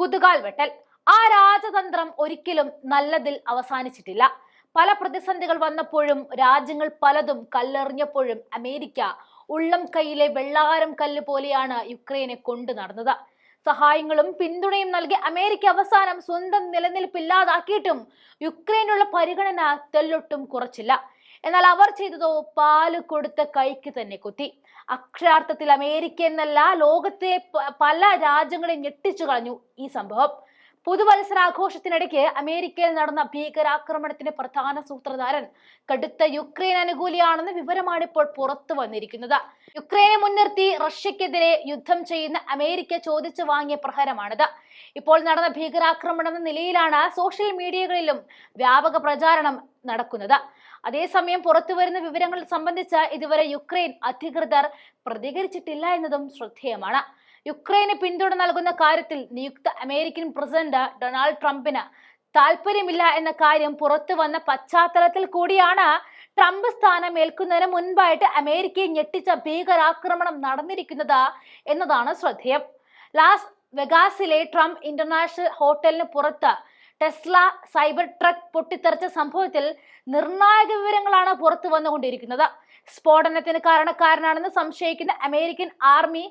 കുതുകാൽ വെട്ടൽ. ആ രാജതന്ത്രം ഒരിക്കലും നല്ലതിൽ അവസാനിച്ചിട്ടില്ല. പല പ്രതിസന്ധികൾ വന്നപ്പോഴും രാജ്യങ്ങൾ പലതും കല്ലെറിഞ്ഞപ്പോഴും അമേരിക്ക ഉള്ളം കൈയിലെ വെള്ളാരം കല്ല് പോലെയാണ് യുക്രൈനെ കൊണ്ടു നടന്നത്. സഹായങ്ങളും പിന്തുണയും നൽകി അമേരിക്ക അവസാനം സ്വന്തം നിലനിൽപ്പില്ലാതാക്കിയിട്ടും യുക്രൈനുള്ള പരിഗണന തെല്ലൊട്ടും കുറച്ചില്ല. എന്നാൽ അവർ ചെയ്തതോ പാൽ കൊടുത്ത കൈക്ക് തന്നെ കുത്തി. അക്ഷരാർത്ഥത്തിൽ അമേരിക്ക എന്നല്ല ലോകത്തെ പല രാജ്യങ്ങളെ ഞെട്ടിച്ചു കളഞ്ഞു ഈ സംഭവം. പുതുവത്സരാഘോഷത്തിനിടയ്ക്ക് അമേരിക്കയിൽ നടന്ന ഭീകരാക്രമണത്തിന്റെ പ്രധാന സൂത്രധാരൻ കടുത്ത യുക്രൈൻ അനുകൂലിയാണെന്ന വിവരമാണ് ഇപ്പോൾ പുറത്തു വന്നിരിക്കുന്നത്. യുക്രൈനെ മുൻനിർത്തി റഷ്യക്കെതിരെ യുദ്ധം ചെയ്യുന്ന അമേരിക്ക ചോദിച്ചു വാങ്ങിയ പ്രഹരമാണിത്. ഇപ്പോൾ നടന്ന ഭീകരാക്രമണം എന്ന നിലയിലാണ് സോഷ്യൽ മീഡിയകളിലും വ്യാപക പ്രചാരണം നടക്കുന്നത്. അതേസമയം പുറത്തു വരുന്ന വിവരങ്ങൾ സംബന്ധിച്ച് ഇതുവരെ യുക്രൈൻ അധികൃതർ പ്രതികരിച്ചിട്ടില്ല എന്നതും ശ്രദ്ധേയമാണ്. യുക്രൈന് പിന്തുണ നൽകുന്ന കാര്യത്തിൽ നിയുക്ത അമേരിക്കൻ പ്രസിഡന്റ് ഡൊണാൾഡ് ട്രംപിന് താല്പര്യമില്ല എന്ന കാര്യം പുറത്തു വന്ന പശ്ചാത്തലത്തിൽ കൂടിയാണ് ട്രംപ് സ്ഥാനം ഏൽക്കുന്നതിന് മുൻപായിട്ട് അമേരിക്കയെ ഞെട്ടിച്ച ഭീകരാക്രമണം നടന്നിരിക്കുന്നത് എന്നതാണ് ശ്രദ്ധേയം. ലാസ് വെഗാസിലെ ട്രംപ് ഇന്റർനാഷണൽ ഹോട്ടലിന് പുറത്ത് ടെസ്ല സൈബർ ട്രക്ക് പൊട്ടിത്തെറിച്ച സംഭവത്തിൽ നിർണായക വിവരങ്ങളാണ് പുറത്തു വന്നുകൊണ്ടിരിക്കുന്നത്. സ്ഫോടനത്തിന് കാരണക്കാരനാണെന്ന് സംശയിക്കുന്ന അമേരിക്കൻ ആർമി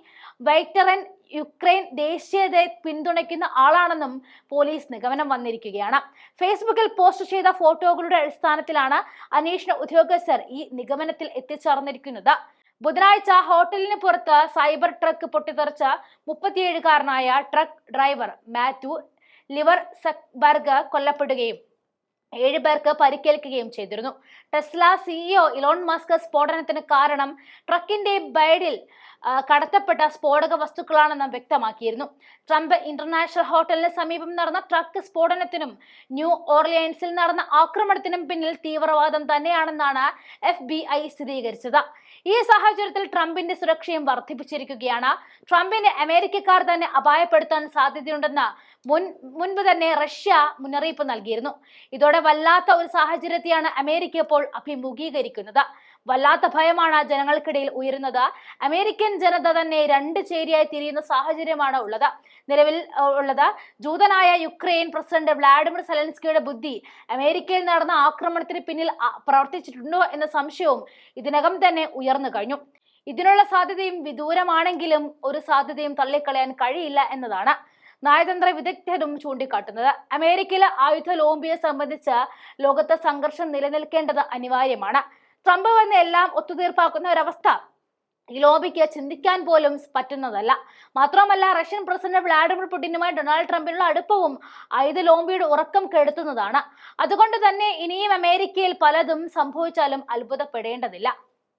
വൈറ്ററൻ യുക്രൈൻ ദേശീയതയെ പിന്തുണയ്ക്കുന്ന ആളാണെന്നും പോലീസ് നിഗമനം വന്നിരിക്കുകയാണ്. ഫേസ്ബുക്കിൽ പോസ്റ്റ് ചെയ്ത ഫോട്ടോകളുടെ അടിസ്ഥാനത്തിലാണ് അന്വേഷണ ഉദ്യോഗസ്ഥർ ഈ നിഗമനത്തിൽ എത്തിച്ചേർന്നിരിക്കുന്നത്. ബുധനാഴ്ച ഹോട്ടലിന് പുറത്ത് സൈബർ ട്രക്ക് പൊട്ടിത്തെറിച്ച മുപ്പത്തിയേഴുകാരനായ truck driver Matthew Livelsberger കൊല്ലപ്പെടുകയും ഏഴ് പേർക്ക് പരിക്കേൽക്കുകയും ചെയ്തിരുന്നു. ടെസ്ല സിഇഒ ഇലോൺ മസ്ക് സ്ഫോടനത്തിന് കാരണം ട്രക്കിന്റെ ബൈഡിൽ കടത്തപ്പെട്ട സ്ഫോടക വസ്തുക്കളാണെന്ന് വ്യക്തമാക്കിയിരുന്നു. ട്രംപ് ഇന്റർനാഷണൽ ഹോട്ടലിന് സമീപം നടന്ന ട്രക്ക് സ്ഫോടനത്തിനും ന്യൂ ഓർലിയൻസിൽ നടന്ന ആക്രമണത്തിനും പിന്നിൽ തീവ്രവാദം തന്നെയാണെന്നാണ് എഫ് സ്ഥിരീകരിച്ചത്. ഈ സാഹചര്യത്തിൽ ട്രംപിന്റെ സുരക്ഷയും വർദ്ധിപ്പിച്ചിരിക്കുകയാണ്. ട്രംപിനെ അമേരിക്കക്കാർ തന്നെ അപായപ്പെടുത്താൻ സാധ്യതയുണ്ടെന്ന് മുൻ മുൻപ് തന്നെ റഷ്യ മുന്നറിയിപ്പ് നൽകിയിരുന്നു. ഇതോടെ വല്ലാത്ത ഒരു സാഹചര്യത്തെയാണ് അമേരിക്ക ഇപ്പോൾ അഭിമുഖീകരിക്കുന്നത്. വല്ലാത്ത ഭയമാണ് ജനങ്ങൾക്കിടയിൽ ഉയരുന്നത്. അമേരിക്കൻ ജനത തന്നെ രണ്ട് ചേരിയായി തിരിയുന്ന സാഹചര്യമാണ് ഉള്ളത്. നിലവിൽ ഉള്ളത് ജൂതനായ യുക്രൈൻ പ്രസിഡന്റ് വ്ളാഡിമിർ സെലൻസ്കിയുടെ ബുദ്ധി. അമേരിക്കയിൽ നടന്ന ആക്രമണത്തിന് പിന്നിൽ പ്രവർത്തിച്ചിട്ടുണ്ടോ എന്ന സംശയവും ഇതിനകം തന്നെ ഉയർന്നു കഴിഞ്ഞു. ഇതിനുള്ള സാധ്യതയും വിദൂരമാണെങ്കിലും ഒരു സാധ്യതയും തള്ളിക്കളയാൻ കഴിയില്ല എന്നതാണ് നയതന്ത്ര വിദഗ്ധരും ചൂണ്ടിക്കാട്ടുന്നത്. അമേരിക്കയിലെ ആയുധ ലോംബിയെ സംബന്ധിച്ച് ലോകത്തെ സംഘർഷം നിലനിൽക്കേണ്ടത് അനിവാര്യമാണ്. ട്രംപ് വന്ന് എല്ലാം ഒത്തുതീർപ്പാക്കുന്ന ഒരവസ്ഥ ഈ ലോബിക്ക് ചിന്തിക്കാൻ പോലും പറ്റുന്നതല്ല. മാത്രമല്ല റഷ്യൻ പ്രസിഡന്റ് വ്ളാഡിമിർ പുടിനുമായി ഡൊണാൾഡ് ട്രംപിനുള്ള അടുപ്പവും ആയുധ ലോംബിയുടെ ഉറക്കം കെടുത്തുന്നതാണ്. അതുകൊണ്ട് തന്നെ ഇനിയും അമേരിക്കയിൽ പലതും സംഭവിച്ചാലും അത്ഭുതപ്പെടേണ്ടതില്ല.